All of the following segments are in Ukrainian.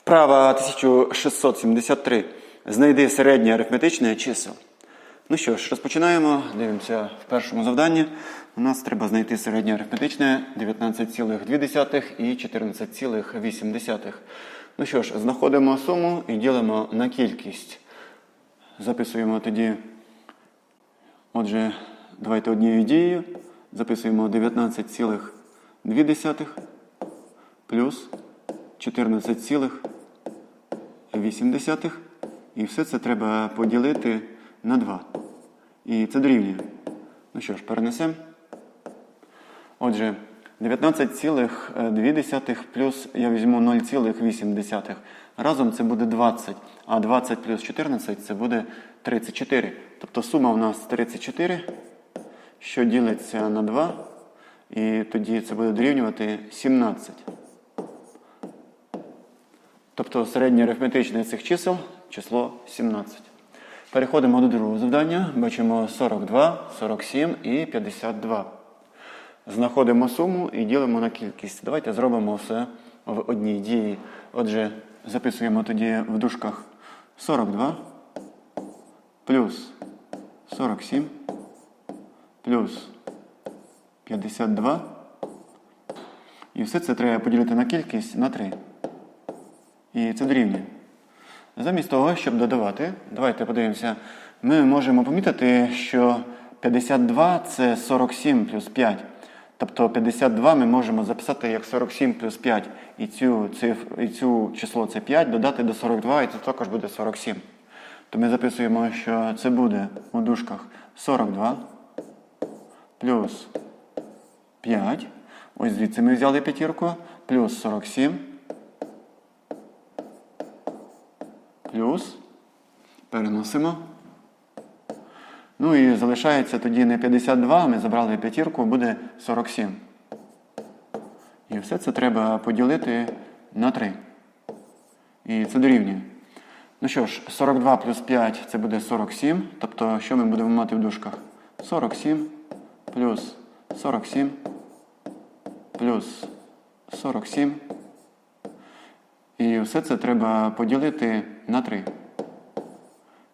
Вправа 1673. Знайди середнє арифметичне чисел. Ну що ж, розпочинаємо. Дивимося в першому завданні. У нас треба знайти середнє арифметичне 19,2 і 14,8. Ну що ж, знаходимо суму і ділимо на кількість. Записуємо тоді. Отже, давайте однією дією. Записуємо 19,2 плюс 14,8. І все це треба поділити на 2. І це дорівнює. Ну що ж, перенесемо. Отже, 19,2 плюс я візьму 0,8. Разом це буде 20. А 20 плюс 14 це буде 34. Тобто сума у нас 34, що ділиться на 2. І тоді це буде дорівнювати 17. Тобто середнє арифметичне цих чисел число 17. Переходимо до другого завдання. Бачимо 42, 47 і 52. Знаходимо суму і ділимо на кількість. Давайте зробимо все в одній дії. Отже, записуємо тоді в дужках 42 плюс 47 плюс 52. І все це треба поділити на кількість на 3. І це дорівнює. Замість того, щоб додавати, давайте подивимося, ми можемо помітити, що 52 це 47 плюс 5. Тобто 52 ми можемо записати як 47 плюс 5. І цю, цифру, і цю число це 5 додати до 42, і це також буде 47. То ми записуємо, що це буде у дужках 42 плюс 5. Ось звідси ми взяли п'ятірку, плюс 47. Плюс. Переносимо. Ну і залишається тоді не 52, ми забрали п'ятірку, буде 47. І все це треба поділити на 3. І це дорівнює. Ну що ж, 42 плюс 5 це буде 47. Тобто, що ми будемо мати в дужках? 47 плюс 47 плюс 47. І все це треба поділити на 3.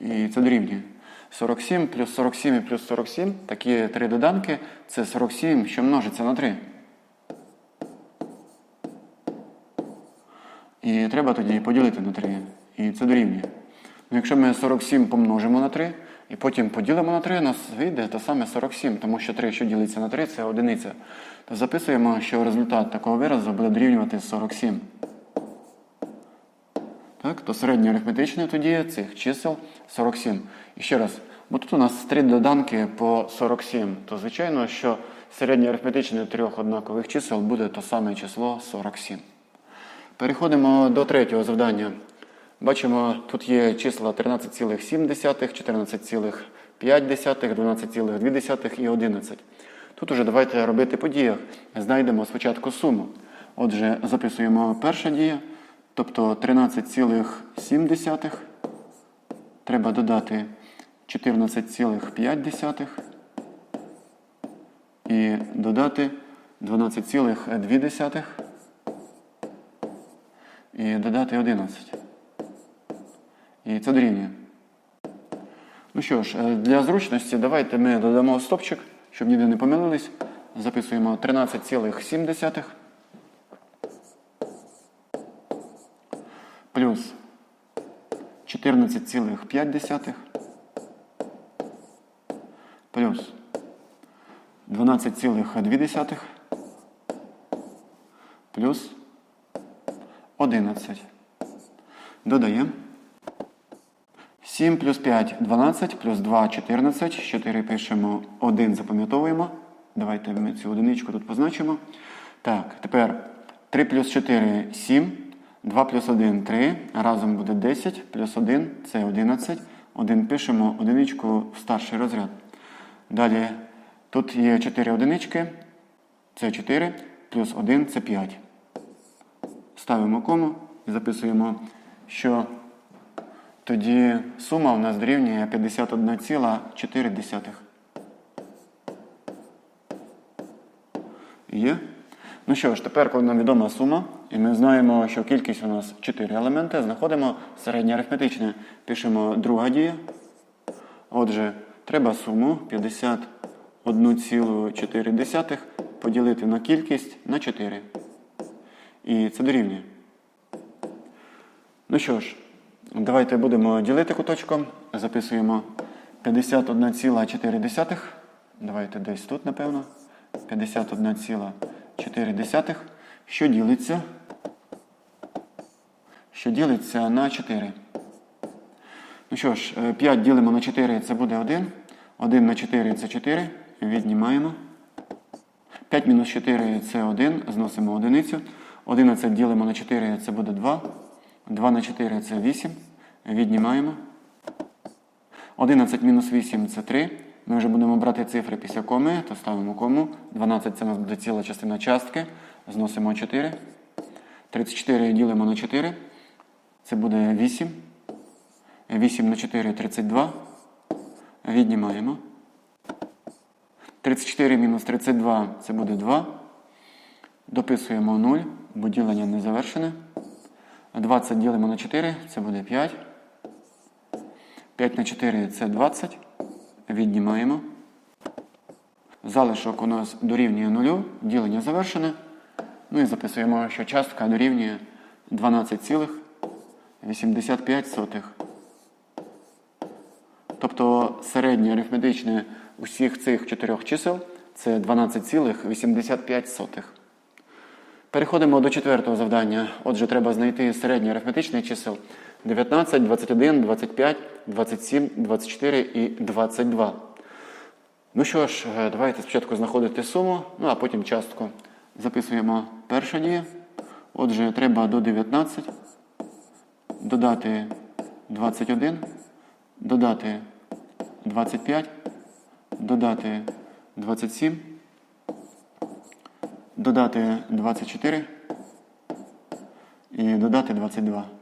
І це дорівнює. 47 плюс 47 і плюс 47. Такі три доданки. Це 47, що множиться на 3. І треба тоді поділити на 3. І це дорівнює. Ну, якщо ми 47 помножимо на 3 і потім поділимо на 3, у нас вийде те саме 47, тому що 3, що ділиться на 3, це одиниця. То записуємо, що результат такого виразу буде дорівнювати 47. Так, то середнє арифметичне тоді цих чисел 47. І ще раз, бо тут у нас три доданки по 47, то звичайно, що середнє арифметичне трьох однакових чисел буде то саме число 47. Переходимо до третього завдання. Бачимо, тут є числа 13,7, 14,5, 12,2 і 11. Тут уже давайте робити по діях. Знайдемо спочатку суму. Отже, записуємо перша дія. Тобто 13,7 треба додати 14,5 і додати 12,2 і додати 11. І це дорівнює. Ну що ж, е, для зручності давайте ми додамо стопчик, щоб ніде не помилились. Записуємо 13,7 плюс 14,5 плюс 12,2 плюс 11. Додаємо. 7 плюс 5 12, плюс 2 14. 4 пишемо 1, запам'ятовуємо. Давайте ми цю одиничку тут позначимо. Так, тепер 3 плюс 4 7. 2 плюс 1 3. Разом буде 10, плюс 1 це 11. 1 пишемо одиничку в старший розряд. Далі тут є 4 одинички. Це 4, плюс 1 це 5. Ставимо кому і записуємо, що тоді сума у нас дорівнює 51,4. Є. Ну що ж, тепер, коли нам відома сума, і ми знаємо, що кількість у нас 4 елементи, знаходимо середнє арифметичне. Пишемо друга дія. Отже, треба суму 51,4 поділити на кількість на 4. І це дорівнює. Ну що ж, давайте будемо ділити куточком. Записуємо 51,4. Давайте десь тут, напевно. 51,4. Що ділиться? Що ділиться на 4. Ну що ж, е, 5 ділимо на 4, це буде 1. 1 на 4 це 4. Віднімаємо. 5 мінус 4 це 1. Зносимо одиницю. 11 ділимо на 4, це буде 2. 2 на 4 це 8. Віднімаємо. 11 мінус 8 це 3. Ми вже будемо брати цифри після коми, то ставимо кому. 12 це у нас буде ціла частина частки. Зносимо 4. 34 ділимо на 4. Це буде 8. 8 на 4 32. Віднімаємо. 34 мінус 32 це буде 2. Дописуємо 0, бо ділення не завершене. 20 ділимо на 4, це буде 5. 5 на 4 це 20. Віднімаємо. Залишок у нас дорівнює 0, ділення завершене. Ну і записуємо, що частка дорівнює 12,85. Тобто середнє арифметичне усіх цих чотирьох чисел це 12,85. Переходимо до четвертого завдання. Отже, треба знайти середнє арифметичне чисел 19, 21, 25, 27, 24 і 22. Ну що ж, е, давайте спочатку знаходити суму, ну а потім частку. Записуємо перша дія. Отже, треба до 19 додати 21, додати 25, додати 27, додати 24 і додати 22.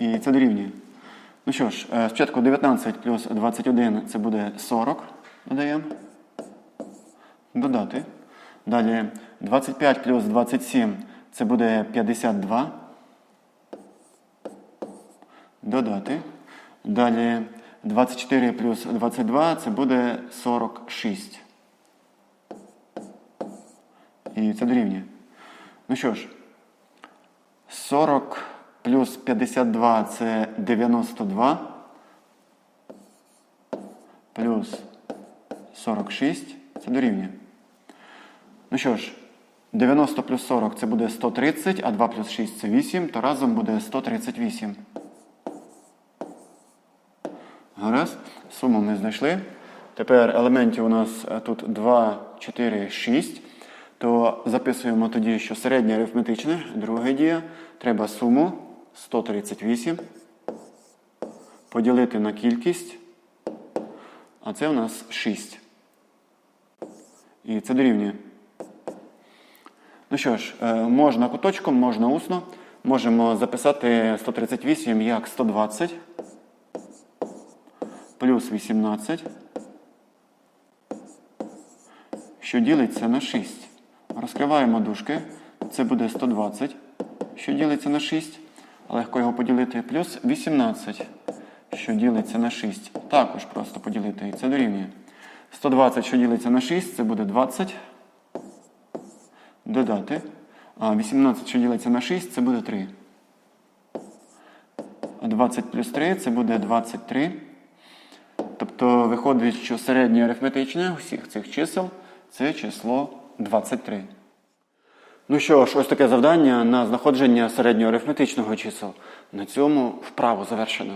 І це дорівнює. Ну що ж, е, спочатку 19 плюс 21 це буде 40. Додаємо. Додати. Далі 25 плюс 27 це буде 52. Додати. Далі 24 плюс 22 це буде 46. І це дорівнює. Ну що ж, 40 плюс 52 це 92. Плюс 46 це дорівнює. Ну що ж, 90 плюс 40 це буде 130, а 2 плюс 6 це 8, то разом буде 138. Гаразд. Суму ми знайшли. Тепер елементів у нас е, тут 2, 4, 6. То записуємо тоді, що середнє арифметичне, друга дія. Треба суму 138 поділити на кількість. А це у нас 6. І це дорівнює. Ну що ж, е, можна куточком, можна усно. Можемо записати 138 як 120 плюс 18, що ділиться на 6. Розкриваємо дужки. Це буде 120, що ділиться на 6. Легко його поділити. Плюс 18, що ділиться на 6. Також просто поділити. І це дорівнює. 120, що ділиться на 6, це буде 20. Додати. А 18, що ділиться на 6, це буде 3. 20 плюс 3 це буде 23. Тобто виходить, що середнє арифметичне усіх цих чисел це число 23. Ну що ж, ось таке завдання на знаходження середньоарифметичного чисел. На цьому вправу завершено.